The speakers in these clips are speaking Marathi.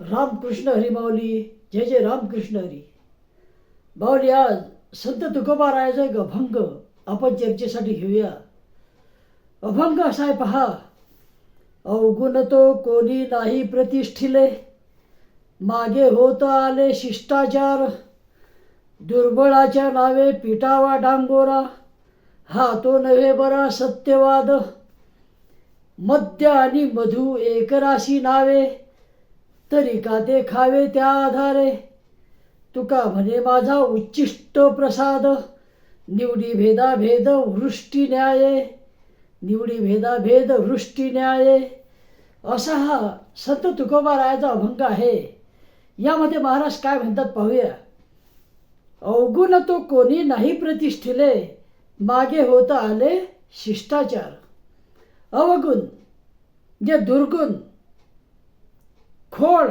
रामकृष्ण हरी माऊली जय जय रामकृष्ण हरी. माऊली आज संत तुकोबारायाचा एक अभंग आपण चर्चेसाठी घेऊया. अभंग असा आहे पहा. अवगुण तो कोणी नाही प्रतिष्ठिले मागे होत आले शिष्टाचार. दुर्बळाच्या नावे पिटावा डांगोरा हा तो नव्हे बरा सत्यवाद. मद्य आणि मधु एकराशी नावे तरी का ते खावे त्या आधारे? तुका म्हणे माझा उच्चिष्ट प्रसाद. निवडी भेदाभेद वृष्टी न्याये. निवडी भेदाभेद वृष्टी न्याये. असा हा संत तुकोबारायाचा अभंग आहे. यामध्ये महाराज काय म्हणतात पाहूया. अवगुण तो कोणी नाही प्रतिष्ठिले मागे होता आले शिष्टाचार. अवगुण जे दुर्गुण खोड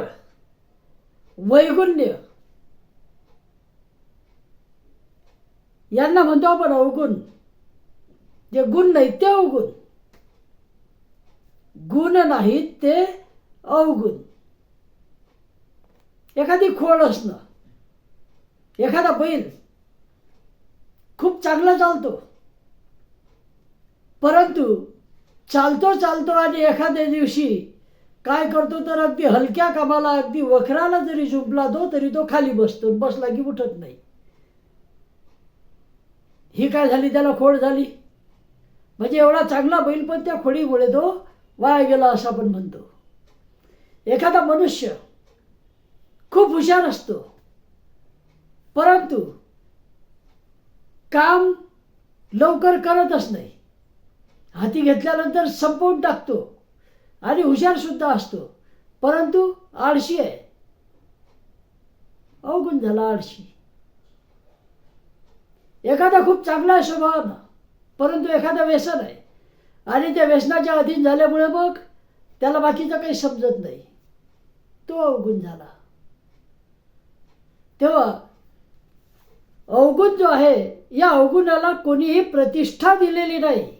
वैगुण्य. यांना म्हणतो आपण अवगुण. जे गुण नाहीत ते अवगुण. गुण नाहीत ते अवगुण. एखादी खोड असणं एखादा बैल खूप चांगला चालतो. परंतु चालतो चालतो आणि एखाद्या दिवशी काय करतो तर अगदी हलक्या कामाला अगदी वखराला जरी झुंपला तो तरी तो खाली बसतो बसला की उठत नाही. ही काय झाली? त्याला खोड झाली. म्हणजे एवढा चांगला बैल पण त्या खोडीमुळे तो वाया गेला असं आपण म्हणतो. एखादा मनुष्य खूप हुशार असतो. परंतु काम लवकर करतच नाही. हाती घेतल्यानंतर संपवून टाकतो. आणि हुशार सुद्धा असतो. परंतु आळशी आहे. अवगुण झाला आळशी. एखादा खूप चांगला आहे स्वभावानं परंतु एखादा व्यसन आहे. आणि त्या व्यसनाच्या अधीन झाल्यामुळे मग त्याला बाकीचं काही समजत नाही. तो अवगुण झाला. तेव्हा अवगुण जो आहे या अवगुणाला कोणीही प्रतिष्ठा दिलेली नाही.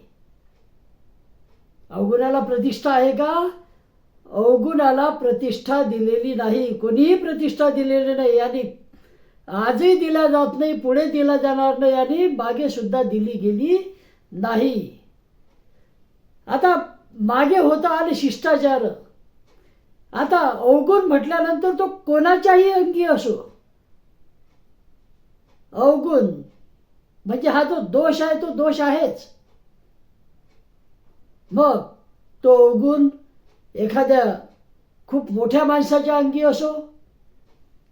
अवगुणाला प्रतिष्ठा आहे का? अवगुणाला प्रतिष्ठा दिलेली नाही. कोणीही प्रतिष्ठा दिलेली नाही आणि आजही दिला जात नाही पुढे दिला जाणार नाही आणि मागे सुद्धा दिली गेली नाही. आता मागे होता आणि शिष्टाचार. आता अवगुण म्हटल्यानंतर तो कोणाच्याही अंगी असो. अवगुण म्हणजे हा जो दोष आहे तो दोष आहेच. मग तो अवगुण एखाद्या खूप मोठ्या माणसाच्या अंगी असो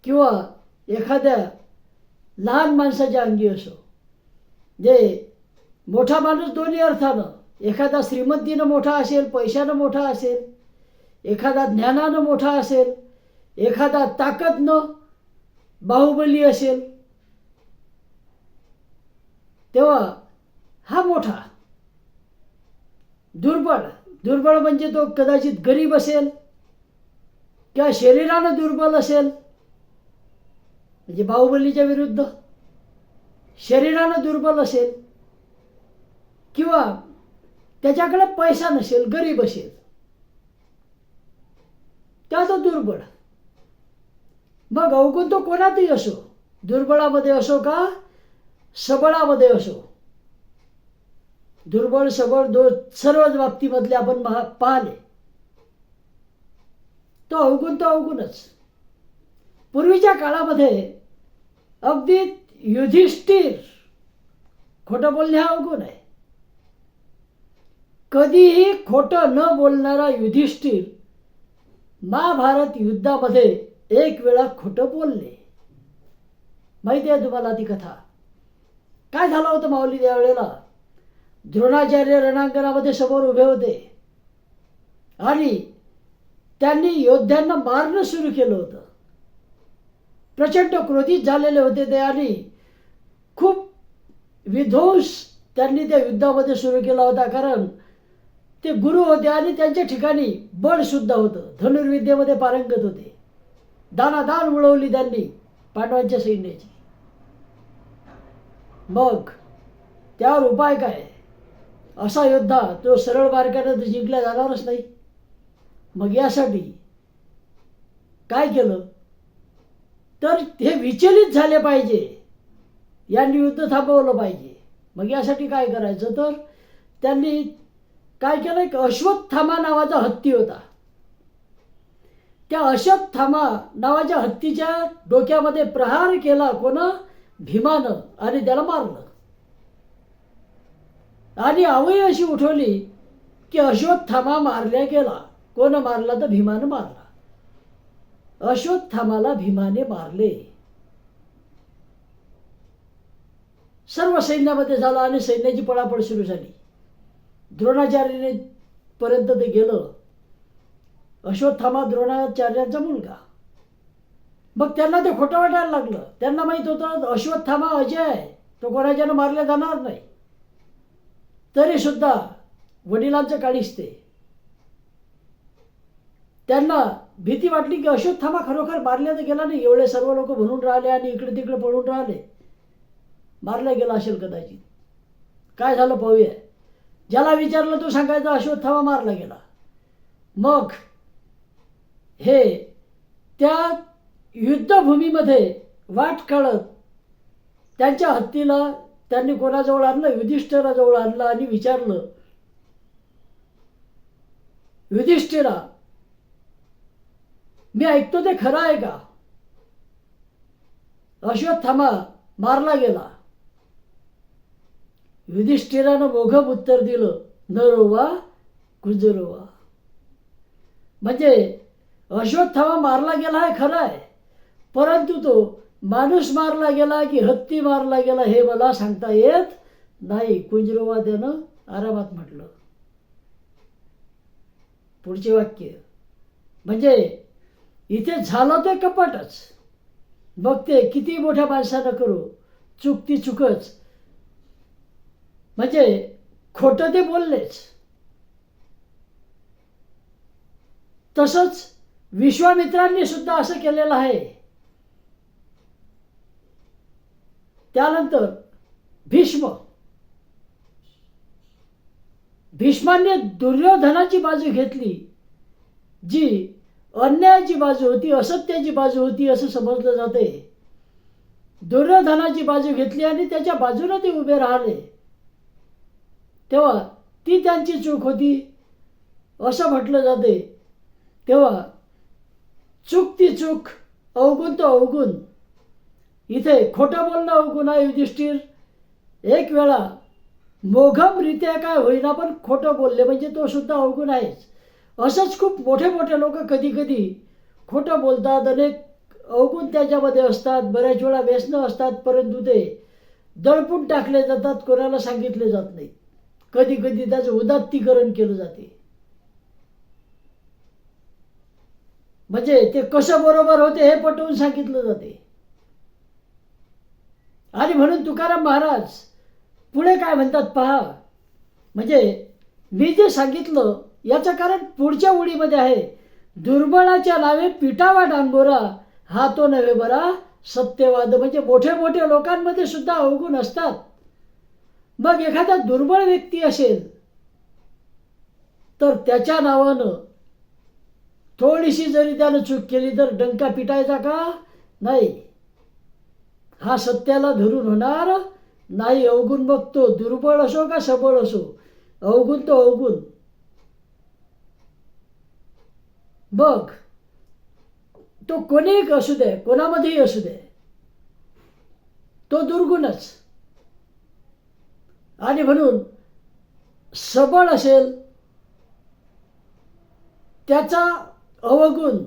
किंवा एखाद्या लहान माणसाच्या अंगी असो. जे मोठा माणूस दोन्ही अर्थानं एखादा श्रीमंतीनं मोठा असेल पैशानं मोठा असेल एखादा ज्ञानानं मोठा असेल एखादा ताकदनं बाहुबली असेल तेव्हा हा मोठा दुर्बळ. दुर्बळ म्हणजे तो कदाचित गरीब असेल किंवा शरीरानं दुर्बल असेल. म्हणजे बाहुबलीच्या विरुद्ध. शरीरानं दुर्बल असेल किंवा त्याच्याकडे पैसा नसेल गरीब असेल. त्याचं तो दुर्बळ. मग अवगुण तो कोणातही असो. दुर्बळामध्ये असो का? सबळामध्ये असो. दुर्बळ सबळ दो सर्वच बाबतीमधले आपण पाहले पाहिले. तो अवगुण तो अवगुणच. पूर्वीच्या काळामध्ये अगदी युधिष्ठिर खोटं बोलणे हा अवगुण आहे. कधीही खोटं न बोलणारा युधिष्ठिर महाभारत युद्धामध्ये एक वेळा खोटं बोलले. माहिती आहे तुम्हाला ती कथा? काय झालं होतं माऊली त्यावेळेला? द्रोणाचार्य रणांगणामध्ये समोर उभे होते. आणि त्यांनी योद्ध्यांना मारणं सुरू केलं होतं. प्रचंड क्रोधित झालेले होते ते आणि खूप विध्वंस त्यांनी त्या युद्धामध्ये सुरू केला होता. कारण ते गुरु होते आणि त्यांच्या ठिकाणी बळसुद्धा होतं. धनुर्विद्येमध्ये पारंगत होते. दानादान उडवली त्यांनी पांडवांच्या सैन्याची. मग त्यावर उपाय काय? असा योद्धा तो सरळ मार्गाने तर जिंकला जाणारच नाही. मग यासाठी काय केलं? तर हे विचलित झाले पाहिजे. यांनी युद्ध थांबवलं पाहिजे. मग यासाठी काय करायचं? तर त्यांनी काय केलं एक अश्वत्थामा नावाचा हत्ती होता. त्या अश्वत्थामा नावाच्या हत्तीच्या डोक्यामध्ये प्रहार केला कोण? भीमानं. आणि त्याला मारलं. आणि आवई अशी उठवली की अश्वत्थामा मारल्या गेला. कोण मारला तर भीमानं मारला. अश्वत्थामाला भीमाने मारले. सर्व सैन्यामध्ये झालं आणि सैन्याची पळापळ सुरू झाली. द्रोणाचार्याने पर्यंत ते गेलं. अश्वत्थामा द्रोणाचार्यांचा मुलगा. मग त्यांना ते खोटं वाटायला लागलं. त्यांना माहीत होतं अश्वत्थामा अजय आहे. तो कोणाच्यानं मारला जाणार नाही. तरी सुद्धा वडिलांचं काळीच ते त्यांना भीती वाटली की अश्वत्थामा खरोखर मारल्या तर गेला नाही. एवढे सर्व लोक भरून राहिले आणि इकडे तिकडे पळून राहिले. मारला गेला असेल कदाचित. काय झालं पाहूया. ज्याला विचारलं तो सांगायचा अश्वत्थामा मारला गेला. मग हे त्या युद्धभूमीमध्ये वाट काढत त्यांच्या हत्तीला त्यांनी कोणाजवळ आणलं? युधिष्ठिराजवळ आणलं आणि विचारलं. युधिष्ठिरा मी ऐकतो ते खरं आहे का? अश्वत्थामा मारला गेला. युधिष्ठिरानं मोघम उत्तर दिलं न रोवा कुंजरोवा म्हणजे अश्वत्थामा मारला गेला हे खरं आहे परंतु तो माणूस मारला गेला की हत्ती मारला गेला हे मला सांगता येत नाही. कुंजरोवाद्यानं आरामात म्हटलं. पुढचे वाक्य. म्हणजे इथे झालं ते कपाटच. मग ते किती मोठ्या माणसानं करू? चूक ती चुकच. म्हणजे खोटं ते बोललेच. तसंच विश्वामित्रांनी सुद्धा असं केलेलं आहे. त्यानंतर भीष्म. भीष्माने दुर्योधनाची बाजू घेतली जी अन्यायाची बाजू होती असत्याची बाजू होती असं समजलं जाते. दुर्योधनाची बाजू घेतली आणि त्याच्या बाजूने ते उभे राहिले. तेव्हा ती त्यांची चूक होती असं म्हटलं जाते. तेव्हा चूक ती चूक अवगुण तो अवगुण. इथे खोटं बोलणं अवगुण आहे युधिष्ठिर. एक वेळा मोघमरित्या काय होईना पण खोटं बोलले म्हणजे तो सुद्धा अवगुण आहेच असंच खूप मोठे मोठे लोक कधी कधी खोटं बोलतात अनेक अवगुण त्याच्यामध्ये असतात बऱ्याच वेळा व्यसनं असतात परंतु ते दळपून टाकले जातात कोणाला सांगितले जात नाही. कधी कधी त्याचं उदात्तीकरण केलं जाते. म्हणजे ते कसं बरोबर होते हे पटवून सांगितलं जाते. आणि म्हणून तुकाराम महाराज पुढे काय म्हणतात पहा. म्हणजे मी जे सांगितलं याचं कारण पुढच्या ओळीमध्ये आहे. दुर्बळाच्या नावे पिटावा डांगोरा हा तो नव्हे बरा सत्यवाद. म्हणजे मोठे मोठे लोकांमध्ये सुद्धा अवगुण असतात. मग एखादा दुर्बळ व्यक्ती असेल तर त्याच्या नावानं थोडीशी जरी त्यानं चूक केली तर डंका पिटायचा का? नाही. हा सत्याला धरून होणार नाही. अवगुण बघतो. दुर्बळ असो का सबळ असो? अवगुण तो अवगुण. बघ. तो कोणीही असू दे कोणामध्येही असू दे. तो दुर्गुणच. आणि म्हणून सबळ असेल त्याचा अवगुण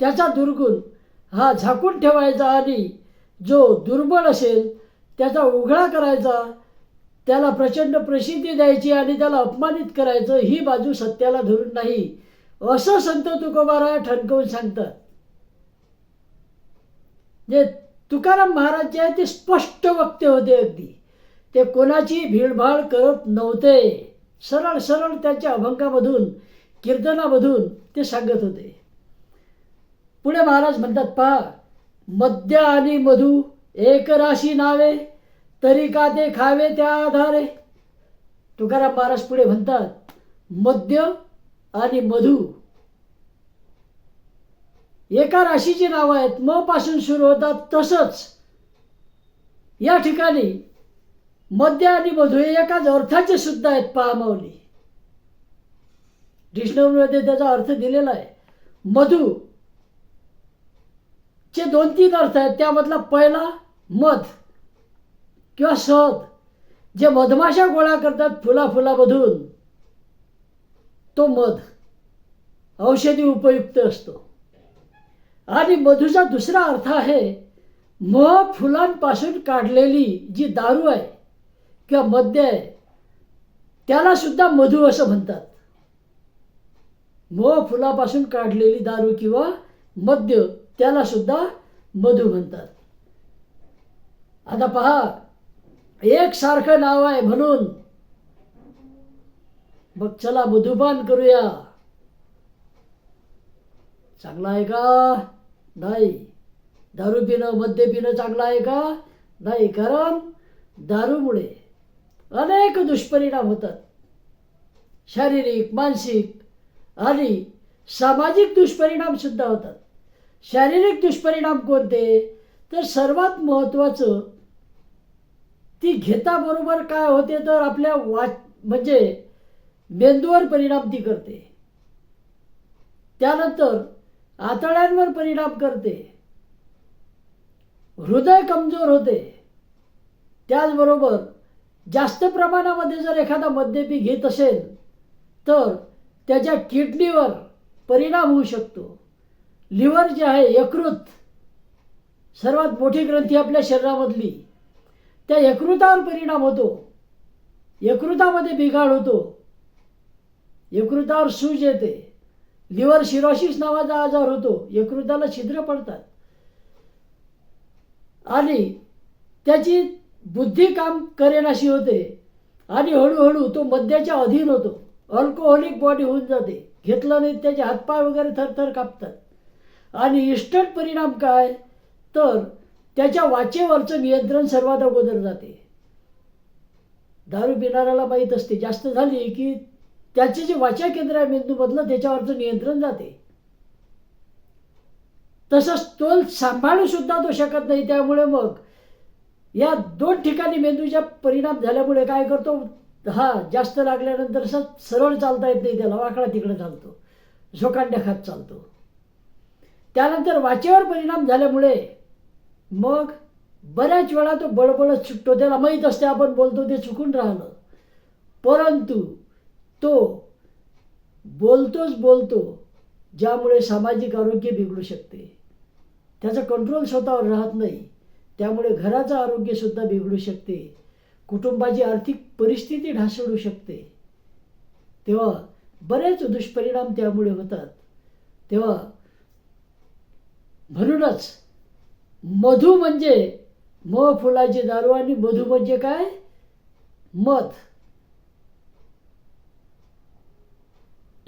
त्याचा दुर्गुण हा झाकून ठेवायचा आणि जो दुर्बळ असेल त्याचा उघडा करायचा त्याला प्रचंड प्रसिद्धी द्यायची आणि त्याला अपमानित करायचं ही बाजू सत्याला धरून नाही. असं संत तुकोबाराय ठणकवून सांगतात. जे तुकाराम महाराज जे आहे ते स्पष्ट वक्ते होते अगदी. ते कोणाची भीडभाड करत नव्हते. सरळ सरळ त्याच्या अभंगामधून कीर्तनामधून ते सांगत होते. पुढे महाराज म्हणतात पहा मद्य आणि मधु एक राशी नावे तरी का ते खावे त्या आधारे? तुकाराम महाराज पुढे म्हणतात मद्य आणि मधु. एका राशीची नावं आहेत. म पासून सुरू होतात तसंच. या ठिकाणी मध्य आणि मधु हे एकाच अर्थाचे सुद्धा आहेत पहा डिक्शनरीमध्ये त्याचा अर्थ दिलेला आहे. मधु चे दोन तीन अर्थ आहेत त्यामधला पहिला मध किंवा सद जे मधमाशा गोळा करतात फुला फुलामधून तो मध. औषधी उपयुक्त असतो. आणि मधूचा दुसरा अर्थ आहे मह फुलांपासून काढलेली जी दारू आहे किंवा मद्य आहे त्याला सुद्धा मधू असं म्हणतात. मह फुलापासून काढलेली दारू किंवा मद्य त्याला सुद्धा मधू म्हणतात. आता पहा एक सारखं नाव आहे म्हणून. मग चला मधुपान करूया. चांगला आहे का? नाही. दारू पिणं मद्य पिणं चांगलं आहे का? नाही कारण दारूमुळे अनेक दुष्परिणाम होतात. शारीरिक मानसिक आणि सामाजिक दुष्परिणाम सुद्धा होतात. शारीरिक दुष्परिणाम कोणते? तर सर्वात महत्त्वाचं ती घेताबरोबर काय होते तर आपल्या वा म्हणजे मेंदूवर परिणाम ती करते. त्यानंतर आतड्यांवर परिणाम करते. हृदय कमजोर होते. त्याचबरोबर जास्त प्रमाणामध्ये जर एखादा मद्यपी घेत असेल तर त्याच्या किडनीवर परिणाम होऊ शकतो. लिव्हर जे आहे यकृत. सर्वात मोठी ग्रंथी आपल्या शरीरामधली. त्या यकृतावर परिणाम होतो. यकृतामध्ये बिघाड होतो. यकृतावर सूज येते. लिव्हर शिरोसिस नावाचा आजार होतो. यकृताला छिद्र पडतात. आणि त्याची बुद्धी काम करेनाशी होते. आणि हळूहळू तो मद्याच्या अधीन होतो. अल्कोहोलिक बॉडी होऊन जाते. घेतलं नाही त्याचे हातपाय वगैरे थरथर कापतात. आणि इष्टट परिणाम काय? तर त्याच्या वाचेवरचं नियंत्रण सर्वात अगोदर जाते. दारू पिणाऱ्याला माहीत असते. जास्त झाली की त्याचे जे वाचा केंद्र आहे मेंदूमधलं त्याच्यावरचं नियंत्रण जाते. तसंच तोल सांभाळू सुद्धा तो शकत नाही. त्यामुळे मग या दोन ठिकाणी मेंदूच्या परिणाम झाल्यामुळे काय करतो? हा जास्त लागल्यानंतर सरळ चालता येत नाही. त्याला वाकडा तिकडे चालतो. झोकांड्या खात चालतो. त्यानंतर वाचेवर परिणाम झाल्यामुळे मग बऱ्याच वेळा तो बडबडत सुटतो. त्याला माहीत असते आपण बोलतो ते चुकून राहिलं. परंतु तो बोलतोच बोलतो ज्यामुळे सामाजिक आरोग्य बिघडू शकते. त्याचा कंट्रोल स्वतःवर राहत नाही. त्यामुळे घराचं आरोग्यसुद्धा बिघडू शकते. कुटुंबाची आर्थिक परिस्थिती ढासळू शकते. तेव्हा बरेच दुष्परिणाम त्यामुळे होतात. तेव्हा म्हणूनच मधु म्हणजे म फुलाची दारू आणि मधु म्हणजे काय? मध.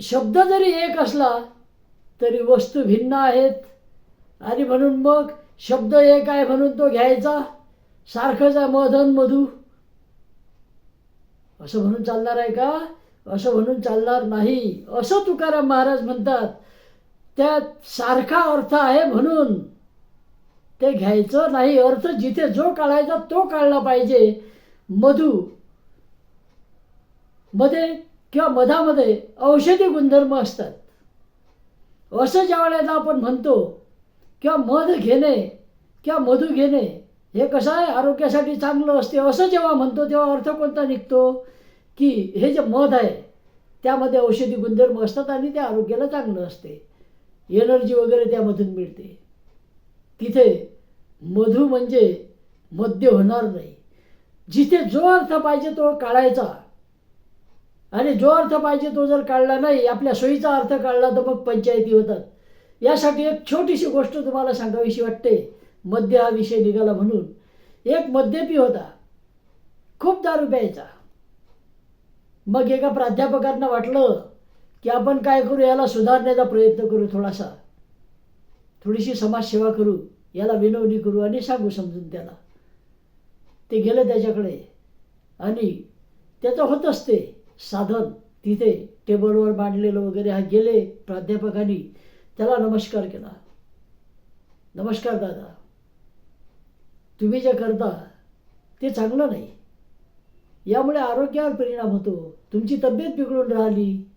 शब्द जरी एक असला तरी वस्तू भिन्न आहेत. आणि म्हणून मग शब्द एक आहे म्हणून तो घ्यायचा. सारखंच आहे मधन मधू. असं म्हणून चालणार आहे का? असं म्हणून चालणार नाही. असं तुकाराम महाराज म्हणतात त्यात सारखा अर्थ आहे म्हणून. ते घ्यायचं नाही अर्थ जिथे जो काढायचा तो काढला पाहिजे. मधू. मध्ये किंवा मधामध्ये औषधी गुणधर्म असतात. असं ज्या वेळेला आपण म्हणतो किंवा मध घेणे किंवा मधू घेणे हे कसं आहे आरोग्यासाठी चांगलं असते असं जेव्हा म्हणतो तेव्हा अर्थ कोणता निघतो? की हे जे मध आहे त्यामध्ये औषधी गुणधर्म असतात आणि ते आरोग्याला चांगलं असते. एनर्जी वगैरे त्यामधून मिळते. तिथे मधू म्हणजे मद्य होणार नाही. जिथे जो अर्थ पाहिजे तो काढायचा. आणि जो अर्थ पाहिजे तो जर काढला नाही आपल्या सोयीचा अर्थ काढला तर मग पंचायती होतात. यासाठी एक छोटीशी गोष्ट तुम्हाला सांगावीशी वाटते. मद्य हा विषय निघाला म्हणून. एक मद्यपी होता. खूप दारू प्यायचा. मग एका प्राध्यापकांना वाटलं की आपण काय करू याला सुधारण्याचा प्रयत्न करू थोडासा. थोडीशी समाजसेवा करू याला विनवणी करू आणि सांगू समजून त्याला. ते गेलं त्याच्याकडे. आणि त्याचं होत असते साधन. तिथे टेबलवर मांडलेलं वगैरे हा गेले प्राध्यापकांनी. त्याला नमस्कार केला. नमस्कार दादा. तुम्ही जे करता ते चांगलं नाही. यामुळे आरोग्यावर परिणाम होतो. तुमची तब्येत बिघडून राहिली.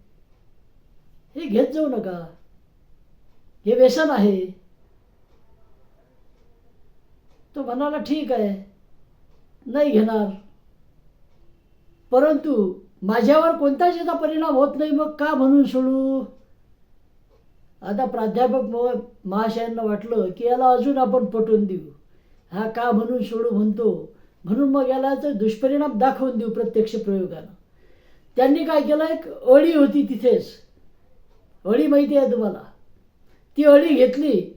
हे घेत जाऊ नका. हे व्यसन आहे. तो म्हणाला ठीक आहे. नाही घेणार. परंतु माझ्यावर कोणताच याचा परिणाम होत नाही मग का म्हणून सोडू? आता प्राध्यापक महाशयांना वाटलं की याला अजून आपण पटवून देऊ. हा का म्हणून सोडू म्हणतो? म्हणून मग याला दुष्परिणाम दाखवून देऊ प्रत्यक्ष प्रयोगानं. त्यांनी काय केलं? एक अळी होती तिथेच. अळी माहिती आहे तुम्हाला? ती अळी घेतली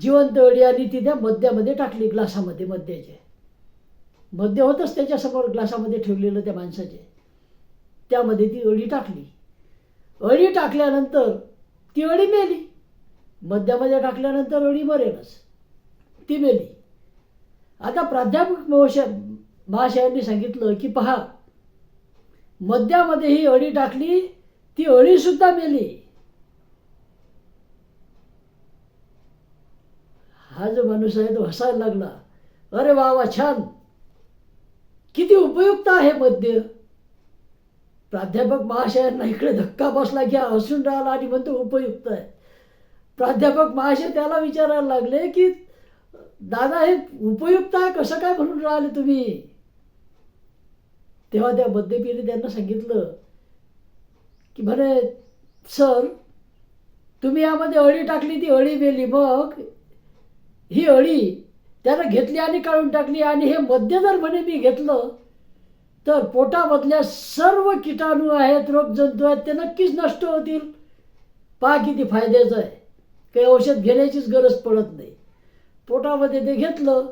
जिवंत अळी आणि ती त्या मद्यामध्ये टाकली ग्लासामध्ये मद्याचे. मद्य होतंच त्याच्यासमोर ग्लासामध्ये ठेवलेलं त्या माणसाचे. त्यामध्ये ती अळी टाकली. अळी टाकल्यानंतर ती अळी मेली. मद्यामध्ये टाकल्यानंतर अळी मरेलच. ती मेली. आता प्राध्यापक महोशय महाशयांनी सांगितलं की पहा मद्यामध्ये ही अळी टाकली ती अळीसुद्धा मेली. हा जो माणूस आहे तो हसायला लागला. अरे वा वा छान. किती उपयुक्त आहे मद्य प्राध्यापक महाशयांना इकडे धक्का बसला की हसून राहिला आणि म्हणतो उपयुक्त आहे. प्राध्यापक महाशय त्याला विचारायला लागले की दादा हे उपयुक्त आहे कसं काय म्हणून राहिले तुम्ही? तेव्हा त्या मद्यपीने त्यांना सांगितलं की म्हणे सर तुम्ही यामध्ये अळी टाकली ती अळी मेली मग ही अळी त्यानं घेतली आणि काढून टाकली आणि हे मद्य जर म्हणे मी घेतलं तर पोटामधल्या सर्व किटाणू आहेत रोगजंतू आहेत ते नक्कीच नष्ट होतील. पहा किती फायद्याचं आहे. काही औषध घेण्याचीच गरज पडत नाही. पोटामध्ये ते घेतलं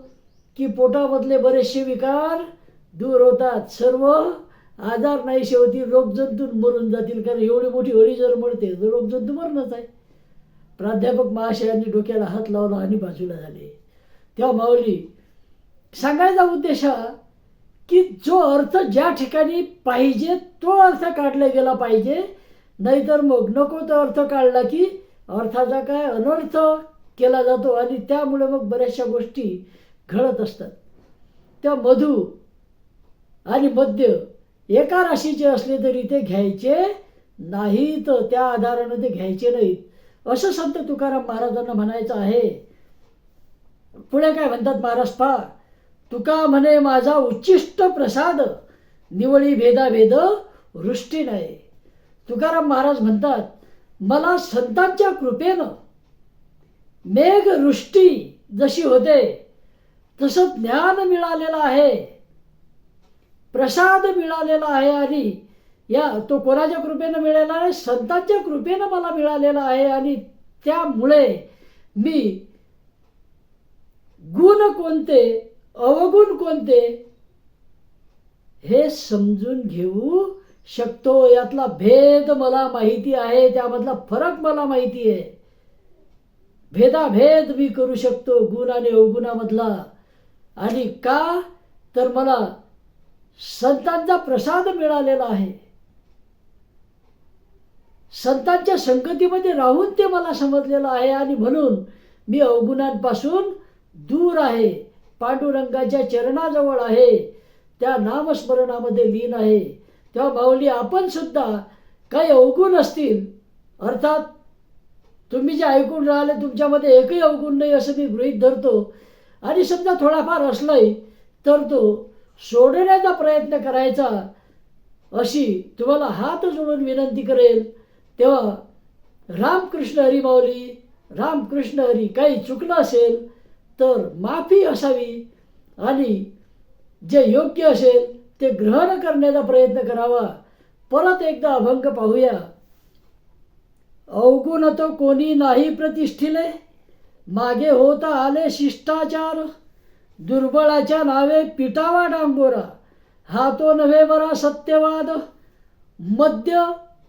की पोटामधले बरेचसे विकार दूर होतात. सर्व आजार नाहीसे होतील रोगजंतू मरून जातील. कारण एवढी मोठी अळी जर मरते तर रोगजंतू मरणच आहे. प्राध्यापक महाशयांनी डोक्याला हात लावला आणि बाजूला झाले. तेव्हा माऊली सांगायचा उद्देश हा की जो अर्थ ज्या ठिकाणी पाहिजे तो अर्थ काढला गेला पाहिजे. नाहीतर मग नको तो अर्थ काढला की अर्थाचा काय अनर्थ केला जातो आणि त्यामुळे मग बऱ्याचशा गोष्टी घडत असतात. त्या मधू आणि मद्य एका राशीचे असले तरी ते घ्यायचे नाहीत त्या आधारानं ते घ्यायचे नाहीत. असं संत तुकाराम महाराजांना म्हणायचं आहे. पुढे काय म्हणतात महाराज पा तुका म्हणे माझा उच्चिष्ट प्रसाद निवळी भेदाभेद वृष्टी नाही. तुकाराम महाराज म्हणतात मला संतांच्या कृपेनं मेघवृष्टी जशी होते तसं ज्ञान मिळालेलं आहे. प्रसाद मिळालेला आहे आणि या तो कोणाच्या कृपेनं मिळाला आहे संतांच्या कृपेनं मला मिळालेला आहे आणि त्यामुळे मी गुण कोणते अवगुण कोणते हे समजून घेऊ शकतो. यातला भेद मला माहिती आहे त्यामधला फरक मला माहिती आहे. भेदाभेद मी करू शकतो गुण आणि अवगुणामधला. आणि का? तर मला संतांचा प्रसाद मिळालेला आहे. संतांच्या संगतीमध्ये राहून ते मला समजलेलं आहे आणि म्हणून मी अवगुणांपासून दूर आहे. पांडुरंगाच्या चरणाजवळ आहे. त्या नामस्मरणामध्ये लीन आहे. तेव्हा माऊली आपण सुद्धा काही अवगुण असतील अर्थात तुम्ही जे ऐकून राहिले तुमच्यामध्ये एकही अवगुण नाही असं मी गृहीत धरतो. आणि समजा थोडाफार असलाही तर तो सोडण्याचा प्रयत्न करायचा अशी तुम्हाला हात जोडून विनंती करेल. तेव्हा रामकृष्ण हरी माऊली रामकृष्ण हरी काही चुकलं असेल तर माफी असावी आणि जे योग्य असेल ते ग्रहण करण्याचा प्रयत्न करावा. परत एकदा अभंग पाहूया. अवगुण तो कोणी नाही प्रतिष्ठिले मागे होता आले शिष्टाचार दुर्बळाच्या नावे पिटावा डांगोरा हा तो नव्हे बरा सत्यवाद. मद्य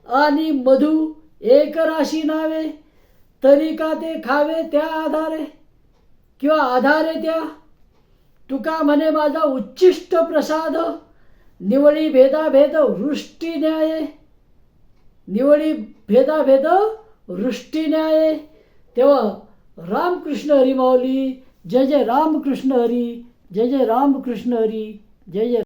आणि मधु एक राशी नावे तरी का ते खावे त्या आधारे? किंवा आधारे त्या? तुका म्हणे माझा उच्चिष्ट प्रसाद निवळी भेदाभेद वृष्टी न्याय. निवळी भेदाभेद वृष्टी न्याय. तेव्हा रामकृष्ण हरी माऊली जय जय रामकृष्ण हरी जय जय रामकृष्ण हरी जय जय